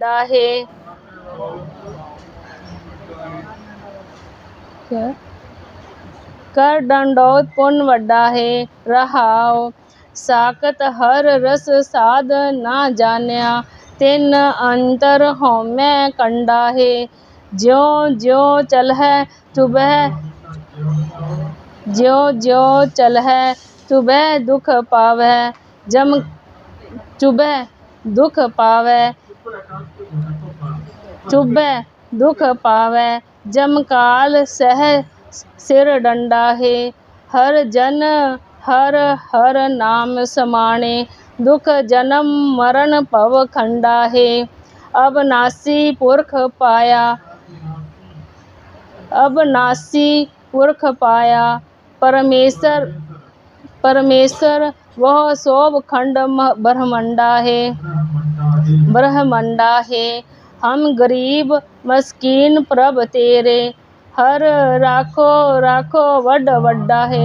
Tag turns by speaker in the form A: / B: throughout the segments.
A: The है। कर दंडौत पुन वड्डा है। रहाओ। साकत हर रस साद ना जान्या। तिन अंतर होमै कंडा है। ज्यो ज्यो चल है तुबह ज्यो ज्यो चल है तुबह दुख पावे जम चुबह दुख पावे चुबह दुख पावै जम काल सह सिर डंडा है हर जन हर हर नाम समाणे दुख जन्म मरण पव खंडा है अबनासी पुरख पाया अबनासी पुरख पाया परमेश्वर परमेश्वर वह सोब खंड ब्रह्मंडा है ब्रह्मंडा है हम गरीब मस्कीन प्रभ तेरे। हर राखो राखो वड वड्डा है।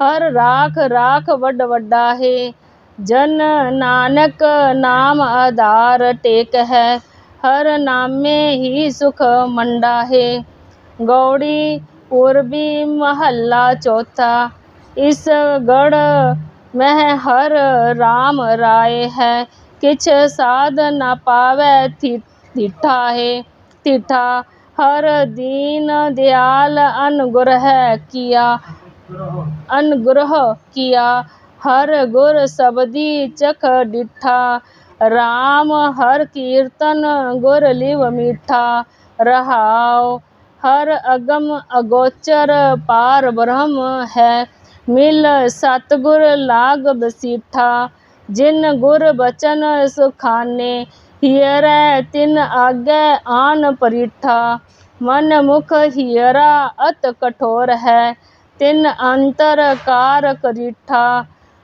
A: हर राख राख वड वड्डा है। जन नानक नाम आधार टेक है। हर नामे ही सुख मंडा है। गौड़ी पूर्वी महल्ला चौथा। इस गढ़ में हर राम राय है। किछ साध न पावै थि- थिठा है। हर दीन दयाल अनुग्रह किया। अनुग्रह किया। हर गुर सबदी चख डिठा। राम, हर कीर्तन गुर लिव मीठा। रहाओ, हर अगम अगोचर पार ब्रह्म है। मिल सतगुर लाग बसीठा। जिन गुर बचन सुखाने, हियरै तिन आगे आन परिठा। मन मुख हियरा अत कठोर है, तिन अंतर कार करिठा।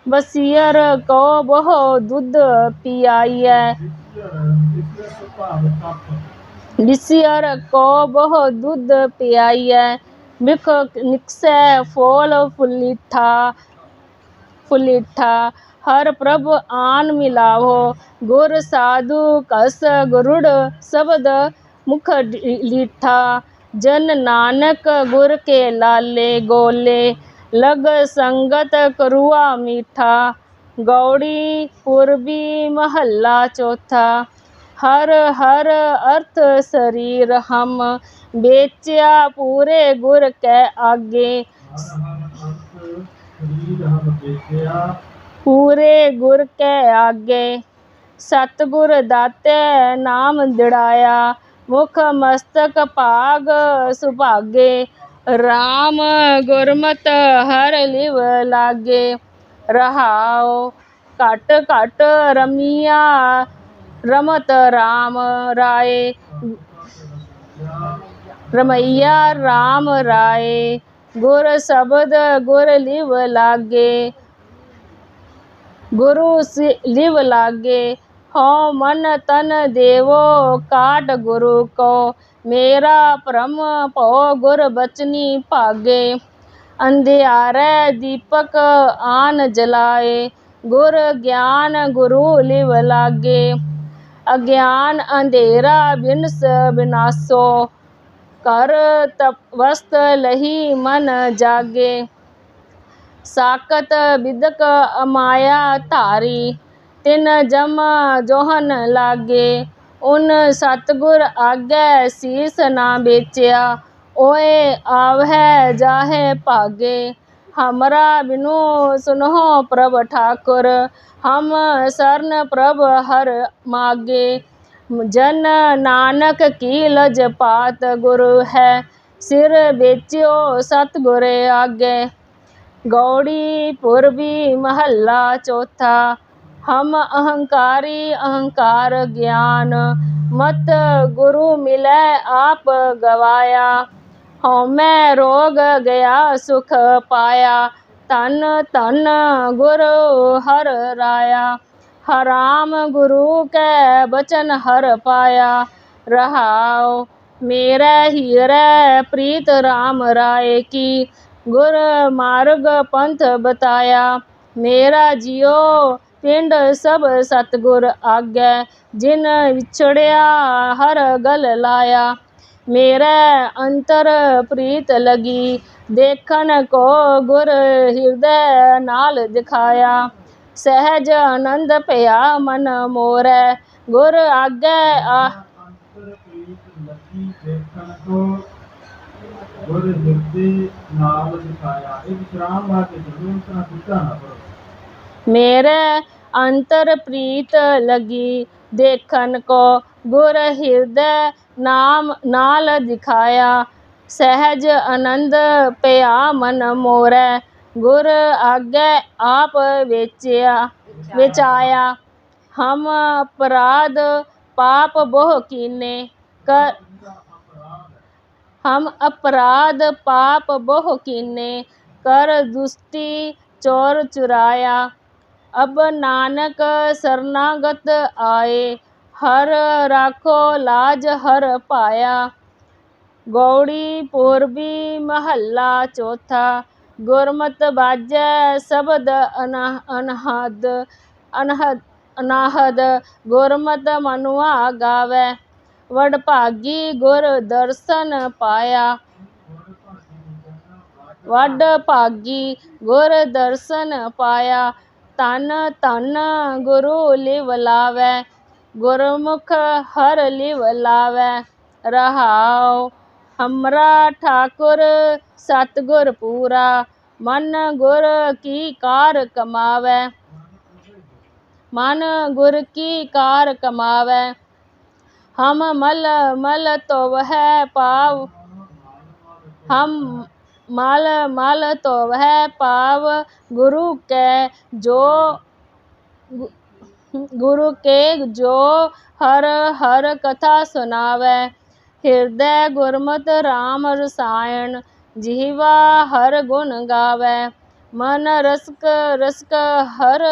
A: बसियर को बहु दूध पियाइयै। बिसियर को बहु दूध पियाइयै। बिख निकसै फोल फुलिठा फुलिठा। हर प्रभ आन मिलावो। गुर साधु कस गुरुड़ शब्द मुख लीठा। जन नानक गुर के लाले गोले। लग संगत करुआ मीठा। गौड़ी पूर्वी महल्ला चौथा। हर हर अर्थ शरीर हम। बेचिया पूरे गुर के आगे। पूरे गुर कै आगे सतगुर दाते नाम दिड़ाया मुख मस्तक भाग सुभागे राम गुरमत हर लिव लागे रहाओ घट घट रमिया रमत राम राय रमैया राम राय गुर शब्द गुर लिव लागे गुरु लिव लागे। हो मन तन देवो, काट गुरु को। मेरा परम पो गुर बचनी भागे। अंधियारे दीपक आन जलाए। गुर ज्ञान गुरु लिव लागे। अज्ञान अंधेरा बिनस बिनासो कर तपवस्त लही मन जागे। साकत बिदक अमाया धारी तिन जम जोहन लागे उन सतगुर आगे शीस ना बेचिया ओए आवै जाहे भागे हमरा बिनु सुनहो प्रभ ठाकुर हम शरण प्रभ हर मागे जन नानक की लज पात गुरु है सिर बेचियो सतगुर आगे गौड़ी, पूर्वी महल्ला चौथा। हम अहंकारी, अहंकार ज्ञान। मत गुरु मिले आप गवाया। हਉਮੈ रोग गया सुख पाया। धन धन गुरु हर राया। हराम गुरु कै बचन हर पाया। रहाओ, मेरे हीरे प्रीत राम राय की। गुर मार्ग पंथ बताया मेरा जियो ਪਿੰਡ ਸਭ ਸਤਿਗੁਰ ਆਗੈ ਜਿਨ ਵਿਛੜਿਆ ਹਰ ਗਲ ਲਾਇਆ ਮੇਰੇ ਅੰਤਰ ਪ੍ਰੀਤ ਲਗੀ ਦੇਖਣ ਕੋ ਗੁਰ ਹਿਰਦੈ ਨਾਲ ਦਿਖਾਇਆ ਸਹਿਜ ਆਨੰਦ ਭਇਆ ਮਨ ਮੋਰੈ ਗੁਰ ਆਗੈ ਆ
B: ਅੰਤਰ ਪ੍ਰੀਤ ਲੱਗੀ ਦੇਖਣ ਕੋ ਗੁਰ ਹਿਰਦੇ ਨਾਲ ਤਰ੍ਹਾਂ ਨਾ
A: ਮੇਰੇ ਅੰਤਰ ਪ੍ਰੀਤ ਲਗੀ ਦੇਖਣ ਕੋ ਗੁਰ ਹਿਰਦੈ ਨਾਮ ਨਾਲ ਦਿਖਾਇਆ। ਸਹਿਜ ਆਨੰਦ ਪਿਆ ਮਨ ਮੋਰੈ ਗੁਰ ਆਗੈ ਆਪ ਵੇਚਿਆ ਵਿਚਾਇਆ। ਹਮ ਅਪਰਾਧ ਪਾਪ ਬਹੁ ਕੀਨੇ ਕਰ हम अपराध पाप बहु कीने, कर दुष्टि चोर चुराया। अब नानक शरणागत आए, हर राखो लाज हर पाया। गौड़ी पूर्वी महल्ला चौथा, गुरमत बाजै शब्द अना- अनहद अनहद, अनाहद, गुरमत मनुआ गावै। ਵਡਭਾਗੀ ਗੁਰ ਦਰਸ਼ਨ ਪਾਇਆ। ਵੱਡ ਭਾਗੀ ਗੁਰ ਦਰਸ਼ਨ ਪਾਇਆ। ਤਨ ਤਨ ਗੁਰੂ ਲਿਵ ਲਾਵੈ, ਗੁਰਮੁਖ ਹਰ ਲਿਵ ਲਾਵੈ। ਰਹਾਉ ਹਮਰਾ ਠਾਕੁਰ ਸਤਿਗੁਰ ਪੂਰਾ, ਮਨ ਗੁਰ ਕੀ ਕਾਰ ਕਮਾਵੈ। ਮਨ ਗੁਰ ਕੀ ਕਾਰ ਕਮਾਵੈ हम मल मल तो वह पाव। हम मल मल तो वह पाव। गुरु के जो, गुरु के जो हर हर कथा सुनावे। हृदय गुरमत राम रसायन जीवा हर गुण गावे। मन रसक रसक हर